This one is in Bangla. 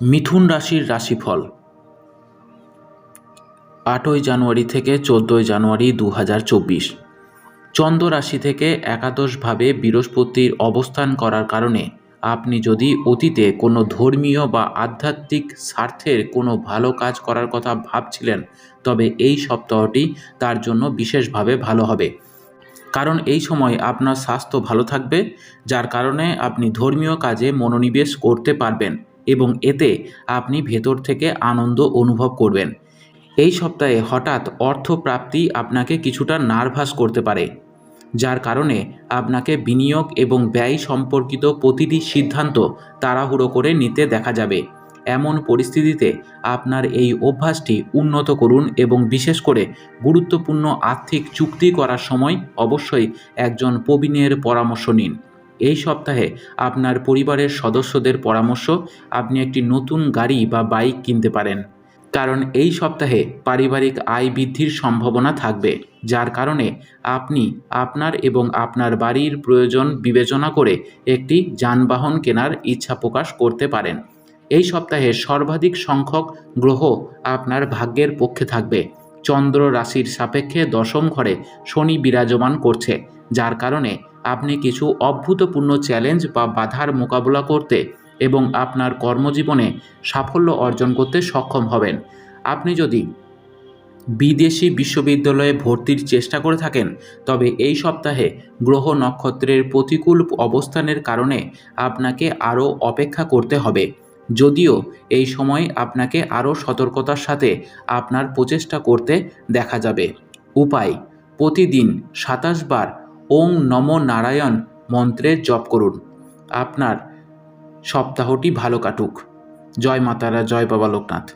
মিথুন রাশির রাশিফল। আটই জানুয়ারি থেকে চোদ্দোই জানুয়ারি দু হাজার চব্বিশ। চন্দ্র রাশি থেকে একাদশভাবে বৃহস্পতির অবস্থান করার কারণে আপনি যদি অতীতে কোনো ধর্মীয় বা আধ্যাত্মিক স্বার্থের কোনো ভালো কাজ করার কথা ভাবছিলেন, তবে এই সপ্তাহটি তার জন্য বিশেষভাবে ভালো হবে। কারণ এই সময় আপনার স্বাস্থ্য ভালো থাকবে, যার কারণে আপনি ধর্মীয় কাজে মনোনিবেশ করতে পারবেন। এবং এতে আপনি ভেতর থেকে আনন্দ অনুভব করবেন। এই সপ্তাহে হঠাৎ অর্থপ্রাপ্তি আপনাকে কিছুটা নার্ভাস করতে পারে, যার কারণে আপনাকে বিনিয়োগ এবং ব্যয় সম্পর্কিত প্রতিটি সিদ্ধান্ত তাড়াহুড়ো করে নিতে দেখা যাবে। এমন পরিস্থিতিতে আপনার এই অভ্যাসটি উন্নত করুন এবং বিশেষ করে গুরুত্বপূর্ণ আর্থিক চুক্তি করার সময় অবশ্যই একজন প্রবীণের পরামর্শ নিন। এই সপ্তাহে আপনার পরিবারের সদস্যদের পরামর্শ, আপনি একটি নতুন গাড়ি বা বাইক কিনতে পারেন। কারণ এই সপ্তাহে পারিবারিক আয় বৃদ্ধির সম্ভাবনা থাকবে, যার কারণে আপনি আপনার এবং আপনার বাড়ির প্রয়োজন বিবেচনা করে একটি যানবাহন কেনার ইচ্ছা প্রকাশ করতে পারেন। এই সপ্তাহে সর্বাধিক সংখ্যক গ্রহ আপনার ভাগ্যের পক্ষে থাকবে। চন্দ্র রাশির সাপেক্ষে দশম ঘরে শনি বিরাজমান করছে, যার কারণে আপনি কিছু অভূতপূর্ণ চ্যালেঞ্জ বা বাধার মোকাবিলা করতে এবং আপনার কর্মজীবনে সাফল্য অর্জন করতে সক্ষম হবেন। আপনি যদি বিদেশি বিশ্ববিদ্যালয়ে ভর্তির চেষ্টা করে থাকেন, তবে এই সপ্তাহে গ্রহ নক্ষত্রের প্রতিকূল অবস্থানের কারণে আপনাকে আরও অপেক্ষা করতে হবে। যদিও এই সময় আপনাকে আরও সতর্কতার সাথে আপনার প্রচেষ্টা করতে দেখা যাবে। উপায়, প্রতিদিন সাতাশ বার ওং নম নারায়ণ মন্ত্রে জপ করুন। আপনার সপ্তাহটি ভালো কাটুক। জয় মাতারা, জয় বাবা লোকনাথ।